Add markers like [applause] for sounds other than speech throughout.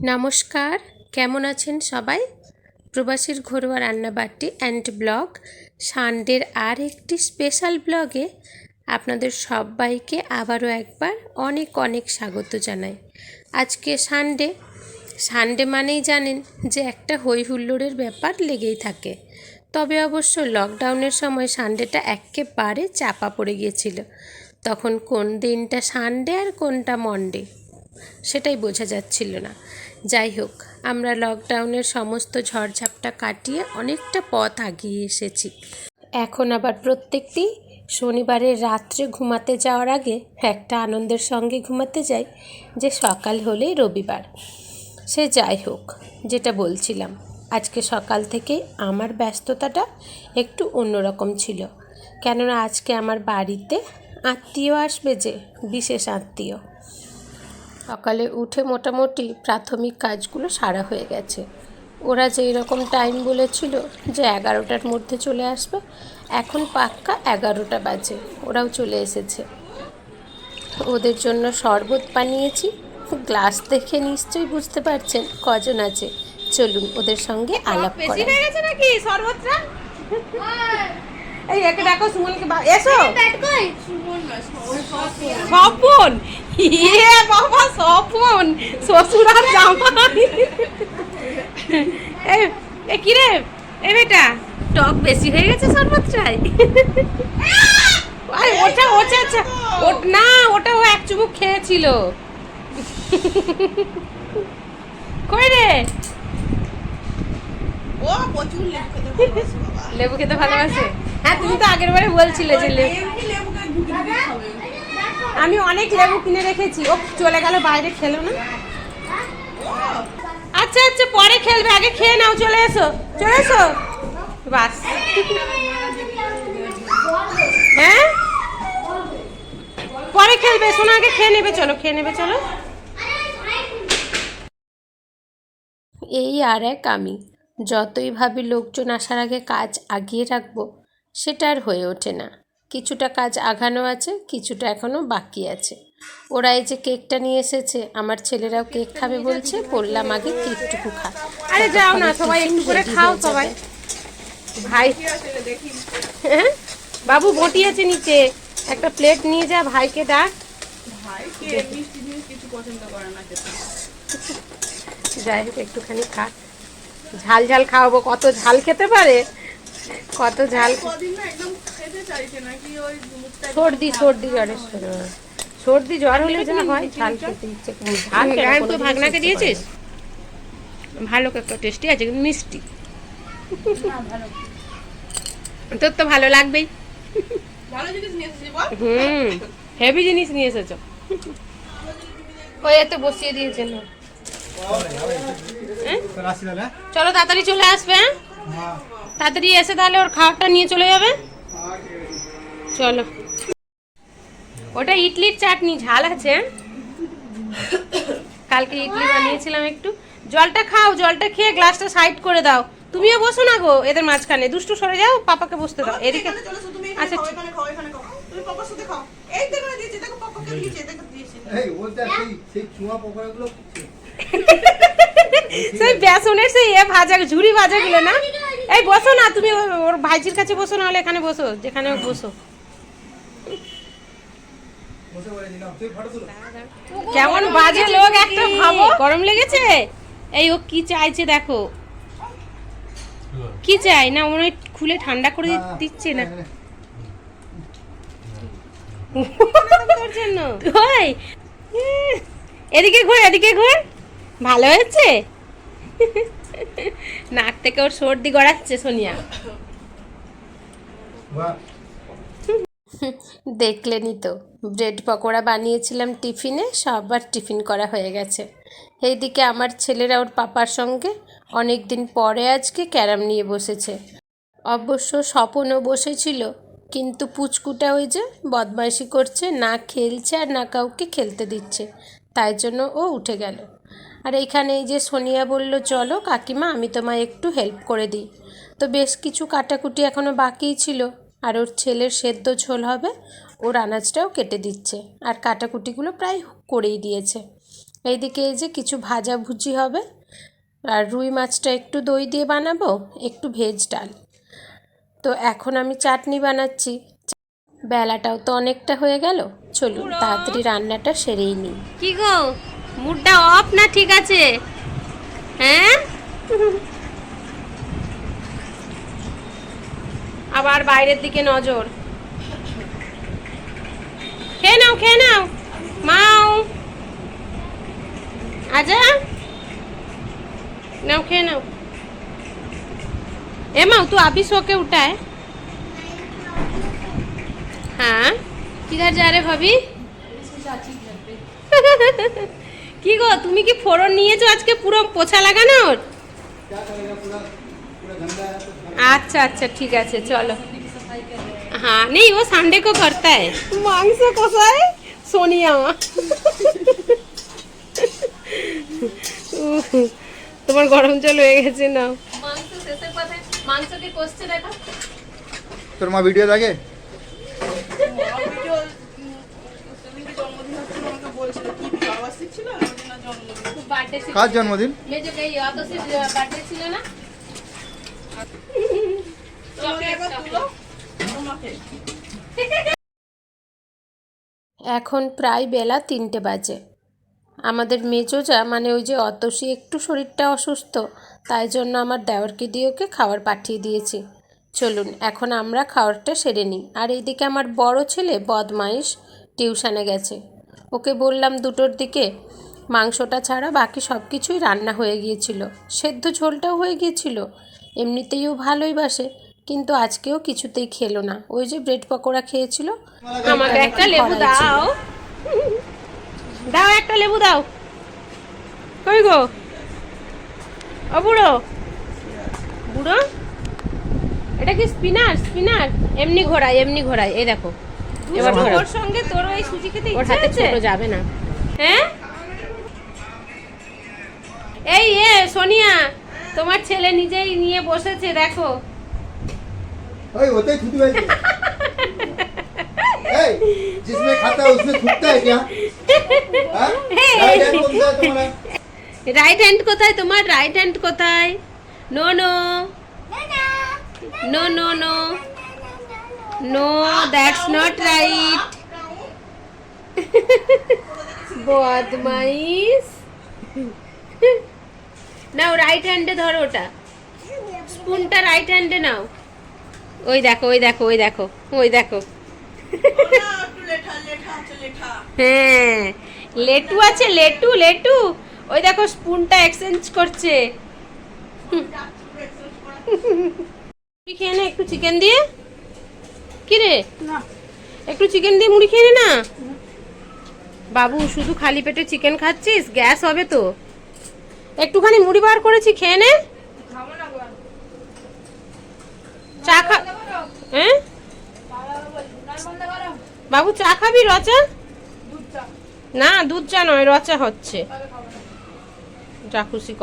নমস্কার, কেমন আছেন সবাই? প্রবাসীর ঘরোয়া রান্নাবাটি অ্যান্ড ব্লগ সানডের আর একটি স্পেশাল ব্লগে আপনাদের সবাইকে আবারও একবার অনেক অনেক স্বাগত জানাই। আজকে সানডে সানডে মানেই জানেন যে একটা হই হুল্লোড়ের ব্যাপার লেগেই থাকে। তবে অবশ্য লকডাউনের সময় সানডেটা একেবারে চাপা পড়ে গিয়েছিল। তখন কোন দিনটা সানডে আর কোনটা মন্ডে সেটাই বোঝা যাচ্ছিল না। যাই হোক, আমরা লকডাউনের সমস্ত ঝড়ঝাপটা কাটিয়ে অনেকটা পথ আগিয়ে এসেছি। এখন আবার প্রত্যেকটি শনিবারের রাত্রে ঘুমাতে যাওয়ার আগে একটা আনন্দের সঙ্গে ঘুমাতে যাই, যে সকাল হলেই রবিবার। সে যাই হোক, যেটা বলছিলাম, আজকে সকাল থেকে আমার ব্যস্ততাটা একটু অন্যরকম ছিল। কেননা আজকে আমার বাড়িতে আত্মীয় আসবে যে, বিশেষ আত্মীয়। সকালে উঠে মোটামুটি প্রাথমিক কাজগুলো সারা হয়ে গেছে। ওরা যেই রকম টাইম বলেছিল যে এগারোটার মধ্যে চলে আসবে এখন পাক্কা এগারোটা বাজে ওরাও চলে এসেছে। ওদের জন্য শরবত বানিয়েছি গ্লাস দেখে নিশ্চয়ই বুঝতে পারছেন কজন আছে। চলুন ওদের সঙ্গে আলাপ করা হয়ে গেছে নাকি সর্বত্রা এই একে ডাকো সুমনকে এসো। স্বপন? ইয়ে বাবা স্বপন। শ্বশুর আর জামাই। এ কি রে? এ বেটা টক বেশি হয়ে গেছে সর্বত্রাই। আরে ওটা ওটা আচ্ছা ও- না ওটা ও এক চুমুক খেয়েছিল। কই রে? ও প্রচুর লেবু খেতে ভালোবাসে লেবু খেতে ভালোবাসে? হ্যাঁ তুমি তো আগের বারে বলছিলে যে আমি অনেক লেবু কিনে রেখেছি। ও, চলে গেল, বাইরে খেলো না। আচ্ছা আচ্ছা পরে খেলবে, আগে খেয়ে নাও, চলে এসো চলে এসো। বাস। হ্যাঁ? পরে খেলবে, শোনো, আগে খেয়ে নেবে, চলো, খেয়ে নেবে, চলো। এই আর এক আমি। যতই ভাবি লোকজন আসার আগে কাজ আগিয়ে রাখব সেটা আর হয়ে ওঠে না। কিছুটা কাজ আগানো আছে কিছুটা এখনও বাকি আছে। ওরা এই যে কেকটা নিয়ে এসেছে আমার ছেলেরাও কেক খাবে বলছে বললাম আগে কেকটুকু খা। আরে যাও না সবাই একটু করে খাও সবাই। ভাই হ্যাঁ? বাবু বটি আছে নিচে একটা প্লেট নিয়ে যা ভাইকে ডাক। ভাই কে মিষ্টি জিনিস কিছু পছন্দ করে না খেতে। যাই হোক একটুখানি খা। ঝাল ঝাল খাওয়াবো কত ঝাল খেতে পারে? কত ঝাল সর্দি সর্দি জ্বরের সর্দি। জ্বর হলে যা হয় ঝাল খেতে ইচ্ছে তো ভাগনাকে দিয়েছিস? ভালো একটা টেস্টি আছে কিন্তু মিষ্টি। তোর তো ভালো লাগবেই। ভালো জিনিস নিয়ে এসেছি বল। হুম হেভি জিনিস নিয়ে এসেছ। ওই এতে বসিয়ে দিয়েছেন চলো তাড়াতাড়ি চলে আসবে হ্যাঁ। তাড়াতাড়ি এসে তাহলে ওর খাবারটা নিয়ে চলে যাবে? চলো। ওটা ইডলির চাটনি ঝাল আছে? কালকে ইডলি বানিয়েছিলাম একটু। জলটা খাও জলটা খেয়ে গ্লাসটা সাইড করে দাও। তুমিও বসো না গো এদের মাঝখানে। দুষ্টু সরে যাও পাপাকে বসতে দাও। এদিকে আচ্ছা খাও, এখানে খাও, তুমি পাপার সাথে খাও। এই দেখো না দিয়েছি, দেখো পাপাকে দিয়েছি, দেখো দিয়েছি। এই ওটা সেই সেই চুয়া পকোড়াগুলো [laughs] সেই বেসনের সেই এ ভাজা ঝুড়ি ভাজাগুলো না? এই বসো না তুমি ওর- ভাইজির কাছে বসো না হলে এখানে বসো যেখানে বসো। কেমন বাজে লোক একটা ভাবো। গরম লেগেছে? এই ও কি চাইছে দেখো। কি চাই? না মনে খুলে ঠান্ডা করে দিচ্ছে না। [laughs] এদিকে ঘুর এদিকে ঘোর। ভালো হয়েছে? [laughs] নাক থেকে ওর সর্দি গড়াচ্ছে সোনিয়া। বাহ। [laughs] দেখলেনই তো ব্রেড পকোড়া বানিয়েছিলাম টিফিনে সবার টিফিন করা হয়ে গেছে। এইদিকে আমার ছেলেরা ওর পাপার সঙ্গে অনেক দিন পরে আজকে ক্যারাম নিয়ে বসেছে। অবশ্য স্বপনও বসেছিল কিন্তু পুচকুটা ওই যে বদমাইশি করছে না খেলছে আর না কাউকে খেলতে দিচ্ছে তাই জন্য ও উঠে গেল। আর এইখানে এই যে সোনিয়া বলল চলো কাকিমা আমি তোমায় একটু হেল্প করে দিই। তো বেশ কিছু কাটাকুটি এখনও বাকিই ছিল। আর ওর ছেলের সেদ্ধ ঝোল হবে ওর আনাজটাও কেটে দিচ্ছে। আর কাটাকুটিগুলো প্রায় করেই দিয়েছে। এইদিকে এই যে কিছু ভাজাভুজি হবে আর রুই মাছটা একটু দই দিয়ে বানাবো একটু ভেজ ডাল। তো এখন আমি চাটনি বানাচ্ছি। বেলাটাও তো অনেকটা হয়ে গেল চলুন তাড়াতাড়ি রান্নাটা সেরেই নিই। কি গো? মুডটা অফ না ঠিক আছে হ্যাঁ আবার বাইরের দিকে নজর খেয়ে নাও খেয়ে নাও মাও আজা नाउ खे नाउ ए माऊ तू अभी सो के उठा है हाँ किधर जा रहे भाभी [laughs] কি গো তুমি কি ফোড়ন নিয়েছো আজকে পুরো পোছা লাগানোর क्या करेगा पूरा पूरा गंदा है तो अच्छा अच्छा ठीक है चलो हाँ नहीं वो संडे को करता है मांस कसा है सोनिया তোমার গরম জল হয়ে গেছে না মাংস শেষের কথায় মাংসকে কষছে দেখো তোর মা ভিডিও দেখে তুলো। তোমাকে। এখন প্রায় বেলা তিনটে বাজে। আমাদের মেজোজা মানে ওই যে অতসী একটু শরীরটা অসুস্থ তাই জন্য আমার দেওরকে দিয়ে ওকে খাবার পাঠিয়ে দিয়েছি। চলুন এখন আমরা খাবারটা সেরে নিই। আর এইদিকে আমার বড় ছেলে বদমাইশ টিউশানে গেছে। ওকে বললাম দুটোর দিকে মাংসটা ছাড়া বাকি সব কিছুই রান্না হয়ে গিয়েছিল। সেদ্ধ ঝোলটাও হয়ে গিয়েছিল। এমনিতেই ও ভালোই বাসে কিন্তু আজকেও কিছুতেই খেলো না। ওই যে ব্রেড পকোড়া খেয়েছিল আমাকে একটা লেবু দাও। দাও একটা লেবু দাও। কই গো? ও বুড়ো। বুড়ো? এটা কি স্পিনার স্পিনার এমনি ঘোরায় এমনি ঘোরায় এই দেখো এবার ওর সঙ্গে তোর ওই সুজি খেতে ওর ইচ্ছে হাতে আছে? ছোট যাবে না। হ্যাঁ? এই এ সোনিয়া তোমার ছেলে নিজেই নিয়ে বসেছে দেখো ओए होता ही थूथू है ए, जिसमें खाता है उसमें थूकता है क्या हाँ? राइट हैंड कौन सा है तुम्हारा রাইট হ্যান্ড কোথায় তোমার রাইট হ্যান্ড কোথায় no no no no no no that's not right বদমাইশ [laughs] নাও রাইট হ্যান্ডে ধরো ওটা। স্পুনটা রাইট হ্যান্ডে নাও। ওই দেখো ওই দেখো ওই দেখো ওই দেখো। [laughs] হ্যাঁ লেটু আছে লেটু লেটু। ওই দেখো স্পুনটা এক্সচেঞ্জ করছে। মুড়ি খেয়ে নে একটু চিকেন দিয়ে। কি রে একটু চিকেন দিয়ে মুড়ি খেয়ে নে না। বাবু শুধু খালি পেটে চিকেন খাচ্ছিস গ্যাস হবে তো। একটুখানি মুড়ি বার করেছি, খেয়ে নে। চা খা হ্যাঁ? বাবু, চা খাবি, রচা? না, দুধ চা নয়, রচা হচ্ছে। যা খুশি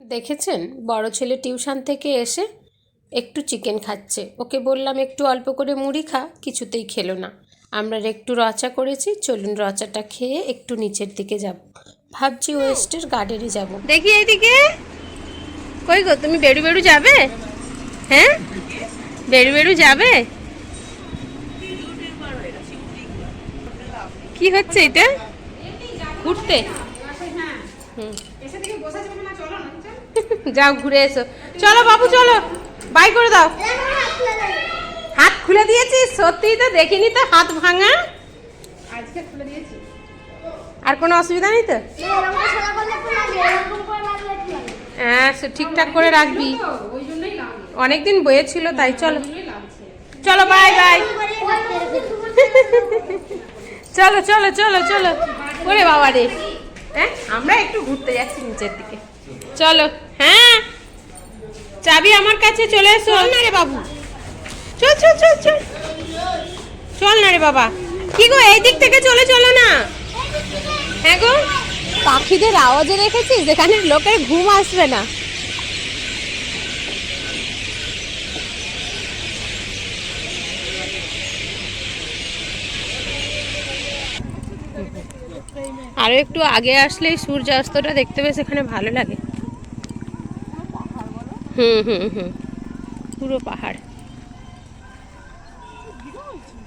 দেখেছেন? বড় ছেলে টিউশন থেকে এসে একটু চিকেন খাচ্ছে। ওকে বললাম, একটু অল্প করে মুড়ি খা, কিছুতেই খেলো না। আমরা একটু রচা করেছি, চলুন রচাটা খেয়ে একটু নিচের দিকে যাব। ভাবছি ওয়েস্টের গার্ডেনে যাব। দেখি এইদিকে। কই গো তুমি বেড়ু বেড়ু যাবে? হ্যাঁ? বেড়ু বেড়ু যাবে? কি হচ্ছে এটা? ঘুরতে? হুম। যাও ঘুরে এসো। চলো বাবু চলো। বাই করে দাও। হাত খুলে দিয়েছিস? সত্যি তো দেখিনি তো হাত ভাঙা। আজকে খুলে দিয়েছি। আর কোনো অসুবিধা নেই তো? হ্যাঁ ঠিকঠাক করে রাখবি। অনেকদিন বয়ে ছিল তাই চলো। চলো বাই বাই চলো চলো চলো চলো। ওরে বাবা রে। হ্যাঁ আমরা একটু ঘুরতে যাচ্ছি নিচের দিকে। চলো হ্যাঁ। চাবি আমার কাছে, চলে এসো। না রে বাবু। চল চল চল চল। চল না রে বাবা। কি গো, এই দিক থেকে চলে চলো না। হ্যাঁ গো, পাখিদের আওয়াজে রেখেছিস যেখানে লোকের ঘুম আসবে না। আরও একটু আগে আসলে সূর্যাস্তটা দেখতে বেশ এখানে ভালো লাগে। হুম হুম হুম। পুরো পাহাড়।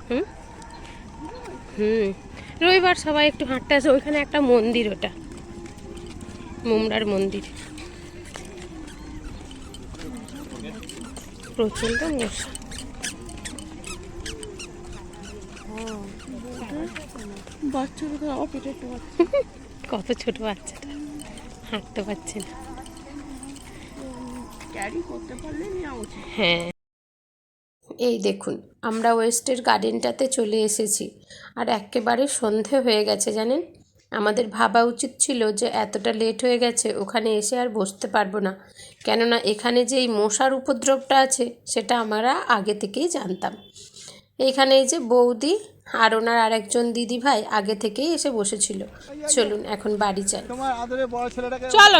হুম? হুম। রবিবার সবাই একটু হাঁটতে আসে ওইখানে একটা মন্দির ওটা। মুমরার মন্দির। প্রচণ্ড মশা। কত ছোট বাচ্চাটা হাঁটতে পারছে না। ক্যারি করতে পারলে নেওয়া উচিত। হ্যাঁ। এই দেখুন আমরা ওয়েস্টের গার্ডেনটাতে চলে এসেছি। আর একেবারে সন্ধে হয়ে গেছে জানেন? আমাদের ভাবা উচিত ছিল যে এতটা লেট হয়ে গেছে ওখানে এসে আর বসতে পারব না। কেননা এখানে যে এই মশার উপদ্রবটা আছে সেটা আমরা আগে থেকেই জানতাম। এখানে এই যে বৌদি আর ওনার আরেকজন দিদি ভাই আগে থেকেই এসে বসেছিল। চলুন এখন বাড়ি যাই। তোমার আদরে চলো।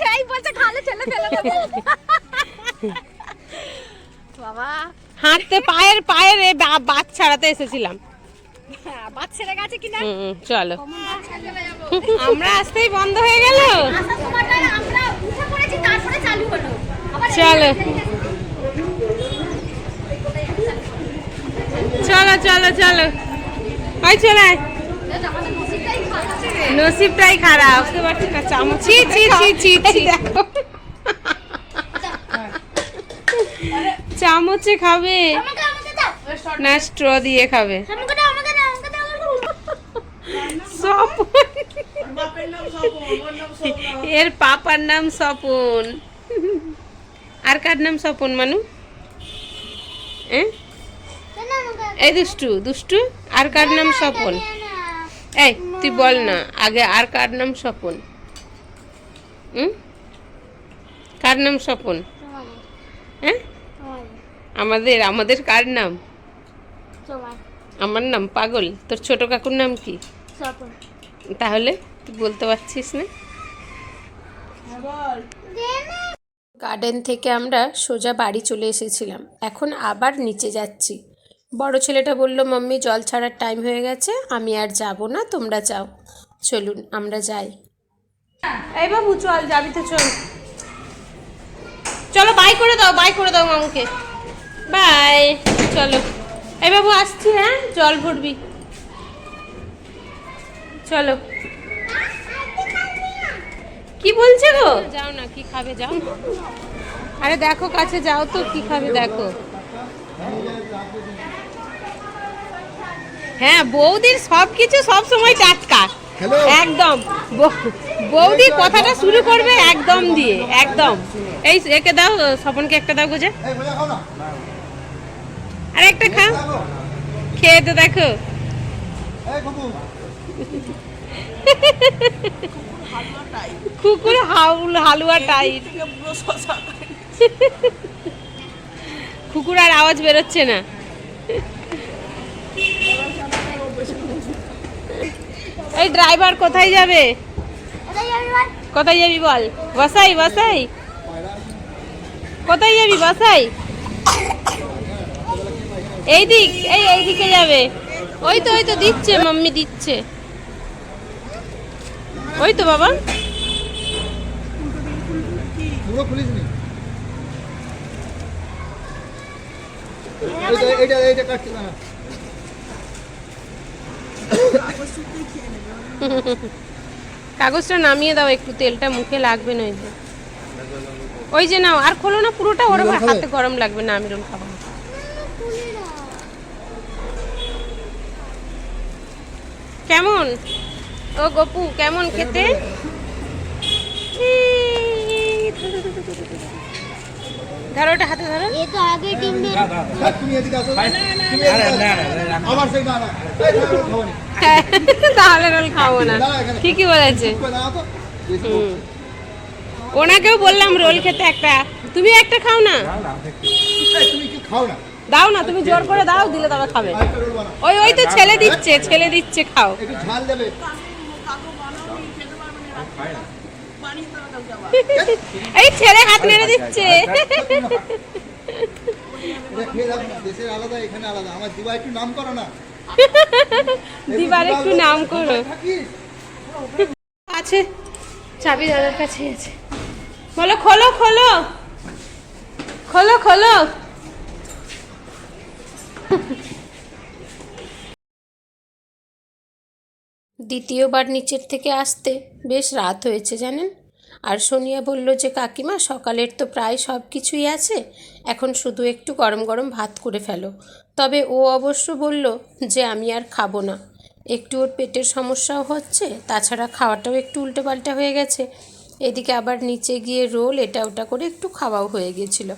ঠেই বলছে খালে ছেলে ফেলে দেবো বাবা। হাঁটতে পায়ের পায়ের বাদ ছাড়াতে এসেছিলাম। গেছে কিনা? হুম, চলো। আমরা আসতেই বন্ধ হয়ে গেল? চালু চলো। চলো চলো ওই চলে নসিবটাই খারাপ। বুঝতে পারছি না চামচ ছি ছি ছি ছি চামচে খাবে। না স্ট্র দিয়ে খাবে। এর পাপার নাম স্বপন। আর কার নাম স্বপন মানু? এই দুষ্টু দুষ্টু। আর কার নাম স্বপন? এই তুই বল না আগে আর কার নাম স্বপন? হুম? কার নাম স্বপন? হ্যাঁ? আমাদের আমাদের কার নাম? আমার নাম পাগল তোর ছোট কাকুর নাম কি? তাহলে তুই বলতে পারছিস না? গার্ডেন থেকে আমরা সোজা বাড়ি চলে এসেছিলাম এখন আবার নিচে যাচ্ছি। বড় ছেলেটা বলল মাম্মি জল ছাড়ার টাইম হয়ে গেছে আমি আর যাব না তোমরা যাও। চলুন আমরা যাই। এই বাবু চল যাবি তো চল। চলো বাই করে দাও বাই করে দাও মামুকে। বাই চলো। এই বাবু আসছি হ্যাঁ? জল ভরবি। চলো। কি বলছে গো? যাও না কি খাবে যাও। আরে দেখো কাছে যাও তো কি খাবে দেখো। হ্যাঁ বৌদির সব কিছু সব সময় টাটকা একদম বৌদি কথাটা শুরু করবে একদম দিয়ে একদম। এই একে দাও স্বপনকে একটা দাও বোঝা আর একটা খাও। খেয়ে তো দেখো। কুকুর হাউল হালুয়া টাইট। কুকুর আর আওয়াজ বেরোচ্ছে না। এই ড্রাইভার কোথায় যাবে? কোথায় যাবি বল? বসাই বসাই। কোথায় যাবি, বসাই? এই দিক এই এই দিকে যাবে। ওই তো ওই তো, দিচ্ছে মাম্মি দিচ্ছে। ওই তো বাবা। এইটা এইটা কাটছে না। কাগজটা নামিয়ে দাও একটু তেলটা মুখে লাগবে নইলে ওই যে নাও আর খোলো না পুরোটা রোল হাতে গরম লাগবে না আমি রোল খাব না। কেমন ও গপু কেমন খেতে ধরো ওটা হাতে ধরো এ তো আগে দেখ, তুমি এদিকে আসো। আমার সেই না তাহলে রোল খাব না ঠিকই বলেছে। ওনাকেও বললাম রোল খেতে একটা তুমি একটা খাও না তুমি কি খাও না দাও না তুমি জোর করে দাও দিলে তবে খাবে ওই ওই তো ছেলে দিচ্ছে ছেলে দিচ্ছে খাও একটু ঝাল দেবে এই ছেলে হাত নেড়ে দিচ্ছে। এটা খেয়ে দেখো, দেশের আলাদা এখানে আলাদা। আমার দিবা একটু নাম করো না। [laughs] দিবার একটু নাম করো। আছে। চাবি দাদার কাছে আছে। বলো খোলো খোলো। খোলো খোলো। [laughs] দ্বিতীয়বার নিচের থেকে আসতে বেশ রাত হয়েছে জানেন? আর সোনিয়া বলল যে, কাকিমা, সকালের তো প্রায় সব কিছুই আছে। এখন শুধু একটু গরম গরম ভাত করে ফেলো। তবে ও অবশ্য বলল যে, আমি আর খাব না। একটু ওর পেটের সমস্যাও হচ্ছে, তাছাড়া খাওয়াটাও একটু উল্টোপাল্টা হয়ে গেছে। এদিকে আবার নিচে গিয়ে রোল, এটা ওটা করে একটু খাওয়াও হয়ে গিয়েছিল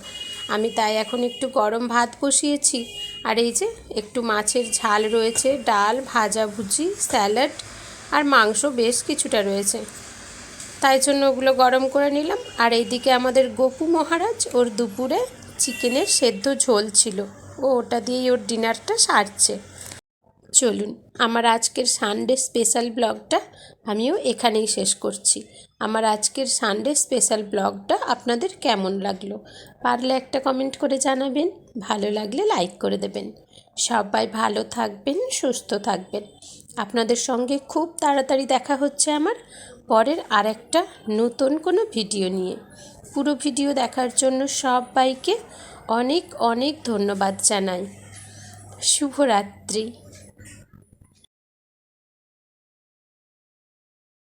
আমি তাই এখন একটু গরম ভাত বসিয়েছি। আর এই যে, একটু মাছের ঝাল রয়েছে, ডাল ভাজাভুজি স্যালাড আর মাংস বেশ কিছুটা রয়েছে। তাই জন্য ওগুলো গরম করে নিলাম। আর এইদিকে আমাদের গোপু মহারাজ, ওর দুপুরে চিকেনের সেদ্ধ ঝোল ছিল। ও ওটা দিয়েই ওর ডিনারটা সারছে। চলুন, আমার আজকের সানডে স্পেশাল ব্লগটা আমিও এখানেই শেষ করছি। আমার আজকের সানডে স্পেশাল ব্লগটা আপনাদের কেমন লাগল? পারলে একটা কমেন্ট করে জানাবেন, ভালো লাগলে লাইক করে দেবেন। সবাই ভালো থাকবেন, সুস্থ থাকবেন। আপনাদের সঙ্গে খুব তাড়াতাড়ি দেখা হচ্ছে আমার। পরের আরেকটা নতুন কোনো ভিডিও নিয়ে। পুরো ভিডিও দেখার জন্য সবাইকে অনেক অনেক ধন্যবাদ জানাই। শুভরাত্রি।